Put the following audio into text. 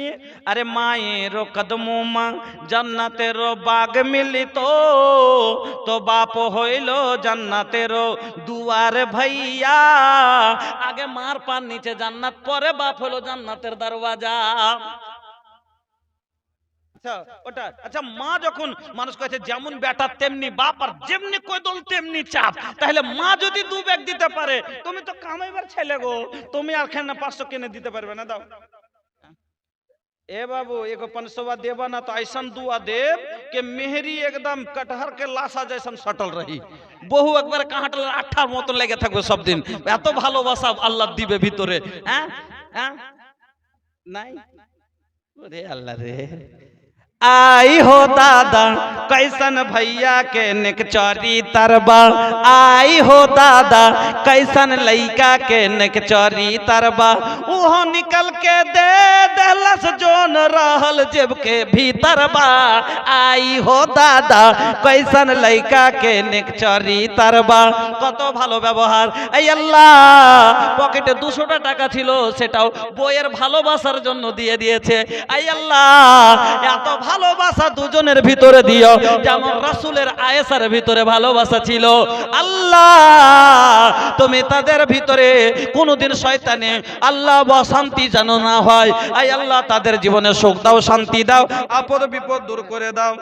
তেমনি আরে মায়ের কদমো মা জান্নাতের বাগ মিলিত। তো বাপ হইল জান্নাতের দুয়ার ভাইয়া। আগে মার পান নিচে জান্নাত, পরে বাপ হলো জান্নাতের দরওয়াজা। আচ্ছা আচ্ছা মা যখন মানুষ কয়েছে যেমন বেটা, তেমনি বাপ, আর যেমনি কোদল, তেমনি চাপ। তাহলে মা যদি দু ব্যাগ দিতে পারে, তুমি তো কামাইবার ছেলে গো। তুমি আর খেনে পাঁচশো কিনে দিতে পারবে না, দাও। ए बाबू एगो पंचसवा देवा ना तो ऐसा दुआ देव के मेहरी एकदम कटहर के लाशा जैसन सटल रही বহু একবার কাহাটাল আঠার মতন লেগে থাকবে সব দিন এত ভালোবাসা আল্লাহ দিবে ভিতরে হ্যাঁ হ্যাঁ নাই ওরে আল্লাহ রে आई हो दादा कैसन भैया के निकचौरी तरबा आई हो दादा कैसन लइका के निकचौरी तरबा उहो निकल के दे दहलस जोन रहल जेब के भीतर बा आई हो दादा कैसन लइका के निकचौरी तरबा কত ভালো ব্যবহার এই আল্লাহ পকেটে দুশোটা টাকা ছিল সেটাও বইয়ের ভালোবাসার জন্য দিয়ে দিয়েছে এই আল্লাহ এত ভালোবাসা দুজনের ভিতরে দিও যেমন রাসূলের আয়েশার ভিতরে ভালোবাসা ছিল আল্লাহ তুমি তাদের ভিতরে কোনোদিন শয়তানে আল্লাহ বা শান্তি যেন না হয় আই আল্লাহ তাদের জীবনে সুখ দাও শান্তি দাও আপদ বিপদ দূর করে দাও।